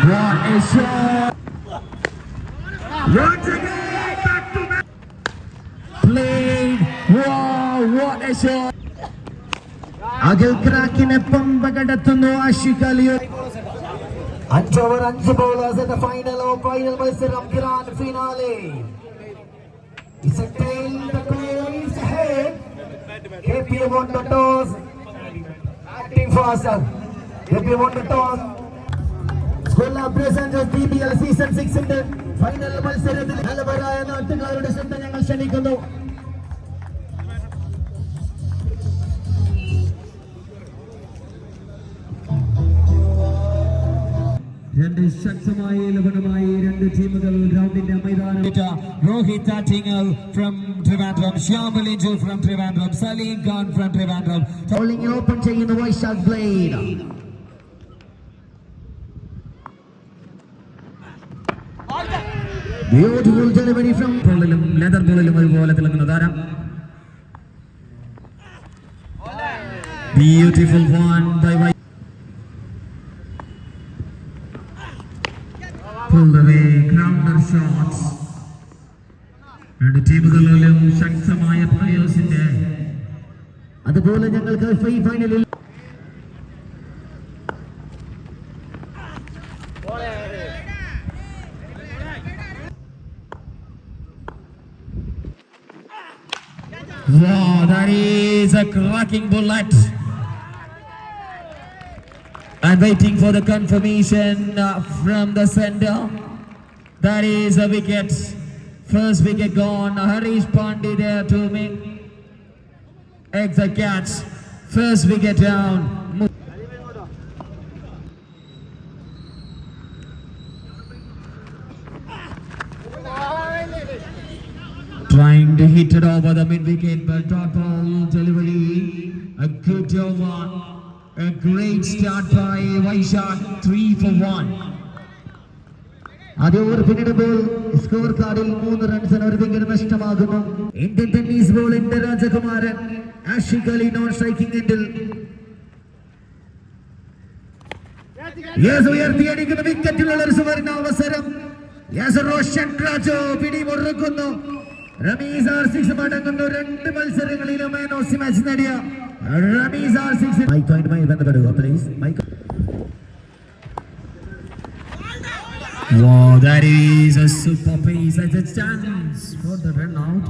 What a shot! Once again, back to back. Played. Wow, what a shot! Akhil ക്രാക്കിനെ Pamba കടത്തുന്നു Ashiq അലിയോ അഞ്ച് over അഞ്ച് ബോളേഴ്സിന്റെ final final മത്സരം grand finale It's a tail, the player is ahead. KPM on the toss. Acting faster. KPM on the toss. School of B B L season സിക്സിന്റെ final മത്സരത്തിൽ ഹലവരായ നാട്ടുകാരുടെ ശ്രദ്ധ ഞങ്ങൾ ക്ഷണിക്കുന്നു. രണ്ട് ശക്തമായി ലവണമായി രണ്ട് ടീമുകൾ ഗ്രൗണ്ടിന്റെ മൈതാനം Rohit Thattingal from Trivandrum Shyamlinju from Trivandrum Salim Khan from Trivandrum bowling open ചെയ്യുന്ന Vaishakh blade. Beautiful delivery from ബോളിലും leather ബോളിലും അതുപോലെ തിളങ്ങുന്ന താരം. ബ്യൂട്ടിഫുൾ വൺ ബൈ രണ്ട് ശക്തമായ അതുപോലെ ഞങ്ങൾക്ക് ഫൈനലിൽ is a cracking bullet. And waiting for the confirmation uh, from the sender. That is a wicket. First wicket gone. Harish Pandey there to make exit catch. First wicket down. It over the mid wicket, but dot delivery. A good over. A great start by Vaishak. Three for one. ആദ്യ over പിന്നിടുമ്പോൾ score കാർഡിൽ മൂന്ന് റൺസിന് ഒരു wicket നഷ്ടമാകുന്നു Indian tennis ball India രാജകുമാരൻ Ashiq Ali non striking എൻഡിൽ ഉയർത്തിയടിക്കുന്ന വിക്കറ്റിലുള്ള ഒരു സുവർണ അവസരം റോഷൻ രാജു പിടിമുറുക്കുന്നു റമീസ് ആർ സിക്സ് മടങ്ങുന്നു. രണ്ട് മത്സരങ്ങളിലും മാൻ ഓഫ് ദി മാച്ച് നേടിയ റമീസ് ആർ സിക്സ് മൈക്കുമായി ബന്ധപ്പെടുക please mike Wow, that is a super piece That's a chance for the run out.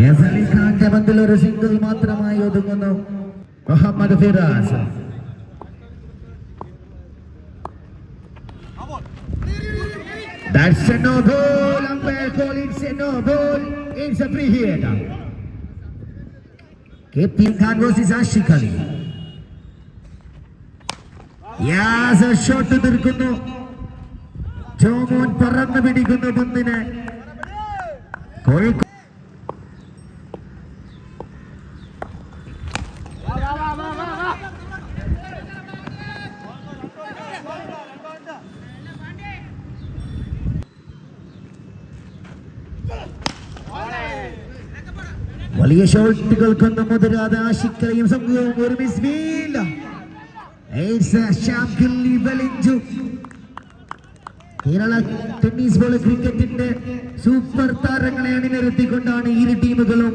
Yes Ali ഖാന്റെ പന്തിൽ ഒരു സിംഗിൾ മാത്രമായി ഒതുങ്ങുന്നു. Muhammad Firas. That's a no goal. Umpire call it's a no goal. It's a free hit. Captain Kangos is Ashik Ali. Yes, a shot to the Kundo. Jomon Paranga Bidikundu Bundine. Correct. വലിയ ഷോട്ടുകൾക്കൊന്നും മുതിരാതെ ആശിക്കലയും സംഘവും ഒരു മിസ്മീല Kerala tennis ball ക്രിക്കറ്റിന്റെ super താരങ്ങളെ അണിനിരത്തിക്കൊണ്ടാണ് ഇരു ടീമുകളും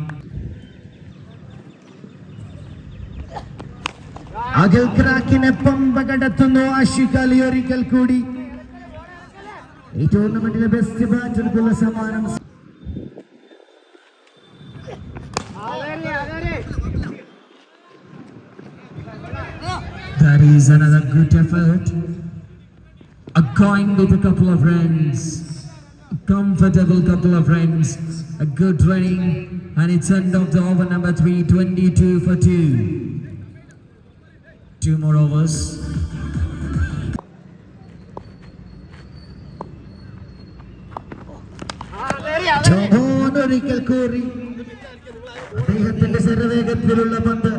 That is another good effort. A coin with a couple of runs. A comfortable couple of runs. A good running. And it's end of the over number 3, 22 for 2. Two more overs. ഒരിക്കൽ കൂറി അദ്ദേഹത്തിന്റെ ശരവേഗത്തിലുള്ള പന്ത്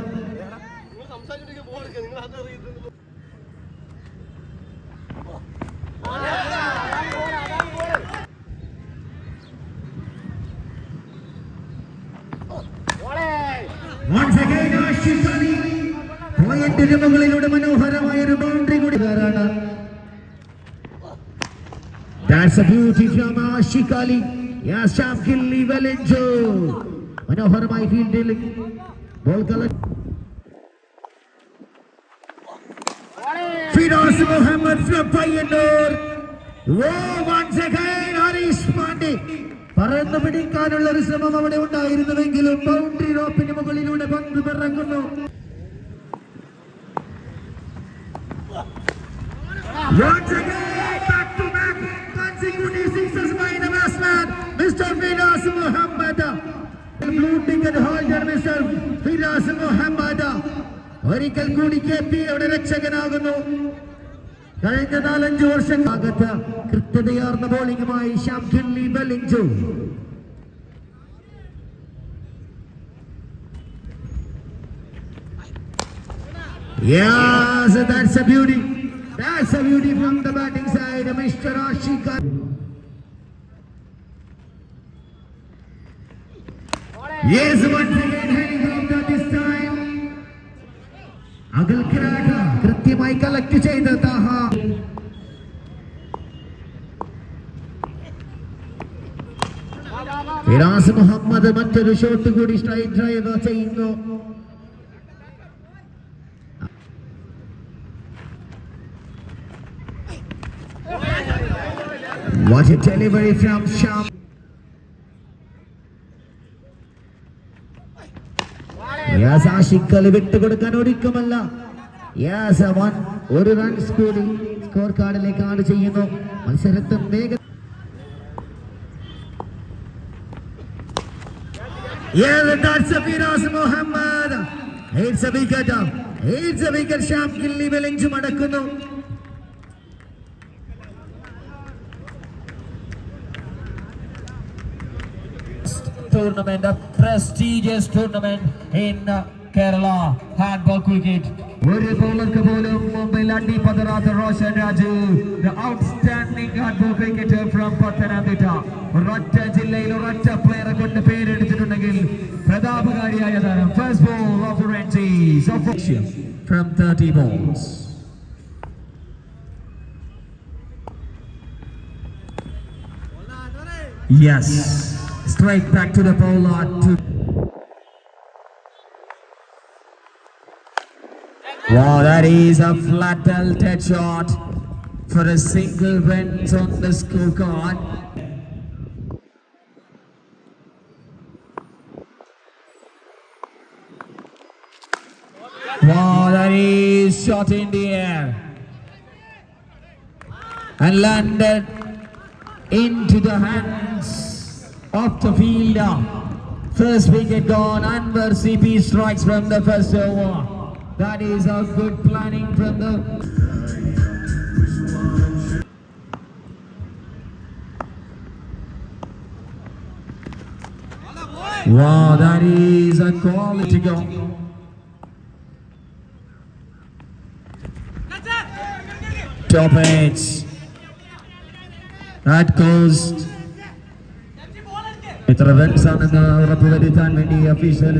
Once again, Ashiq Ali. മുകളിലൂടെ മനോഹരമായ ഒരു boundary കൂടി കയറാണ് That's a beauty from Ashiq Ali യാഷാഫ് gilli വെലിഞ്ചോ മനോഹരമായി ഫീൽഡിൽ ball കള Firoz Muhammad from Payyanur oh once again Harish Pande പറന്നു പിടിക്കാനുള്ള ഒരു ശ്രമം അവിടെ ഉണ്ടായിരുന്നുവെങ്കിലും ബൗണ്ടറി റോപ്പിന് മുകളിലൂടെ പന്ത് പിറങ്ങുന്നു Once again, back to back, consecutive sixes by the batsman, Mr. Firas Muhammad. Blue ticket holder, Mr. Firas Muhammad. ഒരിക്കൽ കൂടി കെ പി അവിടെ രക്ഷകനാകുന്നു കഴിഞ്ഞ നാലഞ്ച് വർഷം അകത്ത് കൃത്യതയാർന്ന ബോളിംഗുമായി Shyam ഖില്ലി ബെല്ലിഞ്ചു Yes, that's a beauty. That's a beauty from the batting side, Mr. Ashika. Yes, once again helicopter this time. അകൽ കിരാട കൃത്യമായി collect ചെയ്ത Thaha Firas Muhammad മറ്റൊരു ഷോട്ട് കൂടി സ്ട്രൈക്ക് ഡ്രൈവ് ചെയ്യുന്നു What a delivery from Sham. Yas Ali വിട്ടുകൊടുക്കാൻ ഒരുക്കമല്ല. Yas one ഒരു runs കൂടി score കാർഡിലേക്ക് ആണ് ചെയ്യുന്നു മത്സരത്തെ വേഗ Yeah, that's Tournament, a prestigious tournament in uh, Kerala. Handball cricket. ഒരു ബോളർക്ക് പോലും മുമ്പിൽ അടിപതറാത്ത Roshan Raju The outstanding handball cricketer from Pathanamthitta ഒരൊറ്റ ജില്ലയിൽ ഒരൊറ്റ പ്ലെയറെ കൊണ്ട് പേരെടുത്തിട്ടുണ്ടെങ്കിൽ പ്രതാപകാരിയായ താരം first ball of റെൻജീസ് off from 30 balls Yes, straight back to the bowler to Wow, that is a flat tilted shot for a single runs on the scorecard. Wow, that is shot in the air and landed into the hands of the fielder. First wicket gone, Anwar CP strikes from the first over. That is a good planning from the Wow, that is a quality goal. Top edge. That goes. എത്ര runs ആണെന്ന് ഉറപ്പുവരുത്താൻ വേണ്ടി official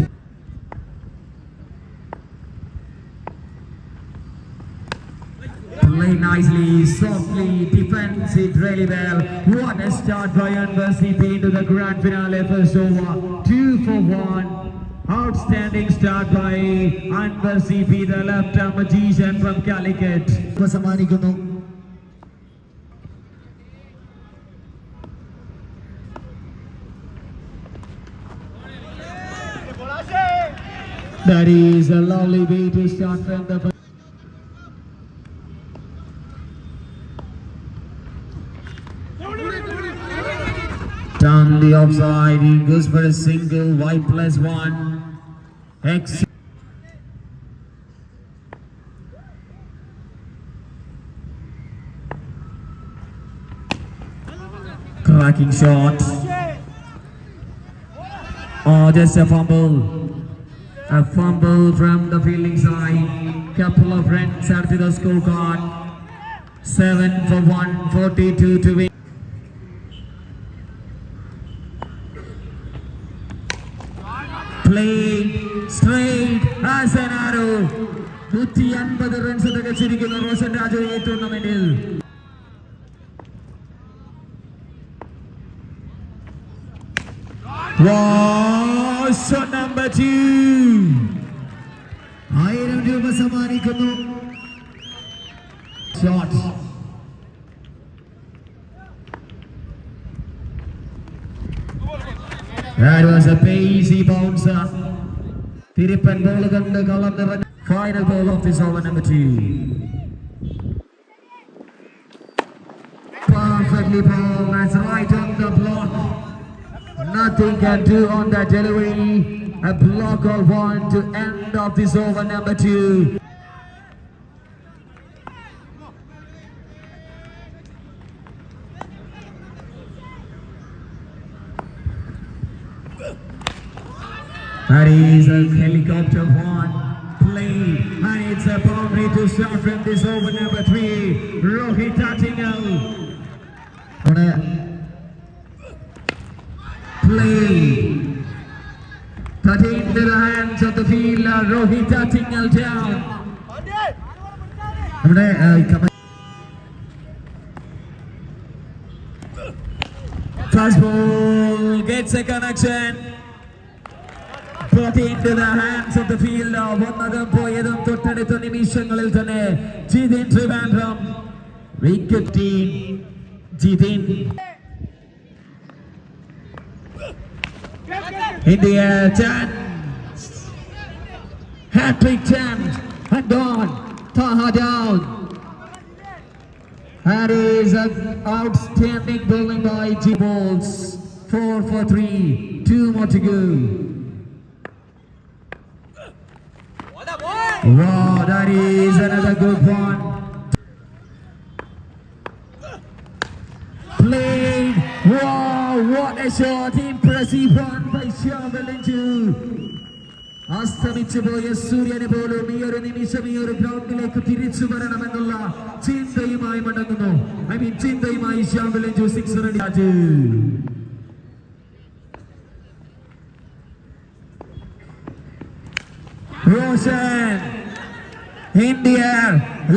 Play nicely, softly, defends it really well. What a start by Anwar CP into the grand finale first over. Two for one. Outstanding start by Anwar CP, the left-arm magician from Calicut. That is a lovely way to start from the Down the offside, he goes for a single, white plus one. X. Cracking shot. Oh, just a fumble. A fumble from the fielding side. Couple of runs added to the scorecard. Seven for one, 42 to win. Played straight as an arrow. നൂറ്റി അൻപത് runs തികച്ചിരിക്കുന്ന Roshan Raju ഈ ടൂർണമെന്റിൽ Wow, shot number two. ആയിരം രൂപ സമ്മാനിക്കുന്നു Shot. That was a pacey bouncer. തിരുപ്പൻ ball കണ്ട് കളം നിറഞ്ഞ final ball of this over number two Perfectly ball, that's right on the block. Nothing can do on that delivery. A block of one to end of this over number two. That is a helicopter one play, and it's a boundary to start from this over number three. Rohit play. Touching to the hands of the fielder, Rohit Tingal down. നമ്മുടെ first ball gets a connection വന്നതും പോയതും തൊട്ടടുത്ത നിമിഷങ്ങളിൽ തന്നെ Jithin Trivandrum wicket team Jithin India chance. Hat-trick chance. And gone. Taha down. That is an outstanding bowling by G Balls. Four for three. Two more to go. Wow, that is another good one. Played. Wow, what a shot. By Shavelinju. അസ്തമിച്ചു പോയ സൂര്യനെ പോലും ഈ ഒരു നിമിഷം ഈ ഒരു ഗ്രൗണ്ടിലേക്ക് തിരിച്ചു വരണമെന്നുള്ള ചിന്തയുമായി മടങ്ങുന്നു I mean ചിന്തയുമായി Shyamlinju six ready the air,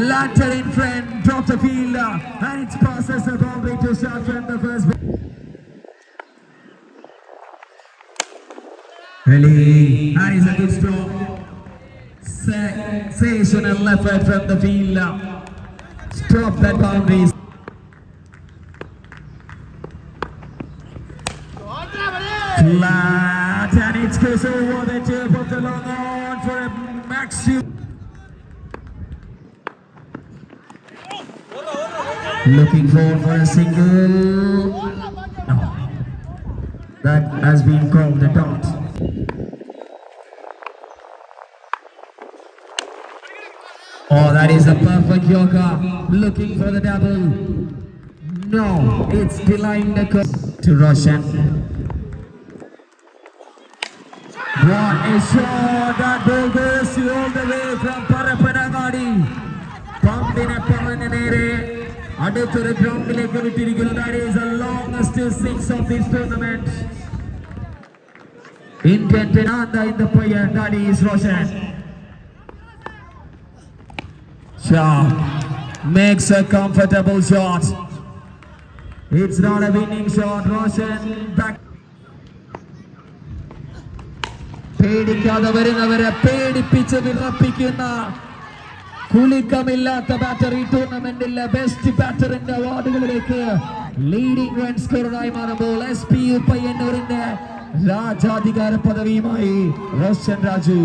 latter in front, drop the fielder, and it passes the boundary to start from the first. Really, that is a good stroke. Sensational effort from the fielder. Stop that boundary. Flat, and it goes over the tip of the long on for a maximum. Looking for for a single. No. That has been called a dot. Oh, that is a perfect yoga. Looking for the double. No, it's behind the co- to Roshan. What a shot! That ball goes all the way from Parapanagadi. പന്തിനെ പറഞ്ഞ നേരെ അടുത്തൊരു ഗ്രൗണ്ടിലേക്ക് വിട്ടിരിക്കുന്നു that is A longest six of this tournament Indian Tenanda in the player that is Roshan shot. Makes a comfortable shot. It's not a winning shot Roshan. Back. പേടിക്കാതെ വരുന്നവരെ പേടിപ്പിച്ച് വിറപ്പിക്കുന്ന കുലുക്കമില്ലാത്ത ബാറ്റർ ടൂർണമെന്റിലെ ബെസ്റ്റ് ബാറ്ററിന്റെ അവാർഡുകളിലേക്ക് ലീഡിംഗ് റൺ സ്കോറായി മാറുമ്പോൾ എസ് പി പയ്യന്നൂരിന്റെ രാജാധികാര പദവിയുമായി റോഷൻ രാജു.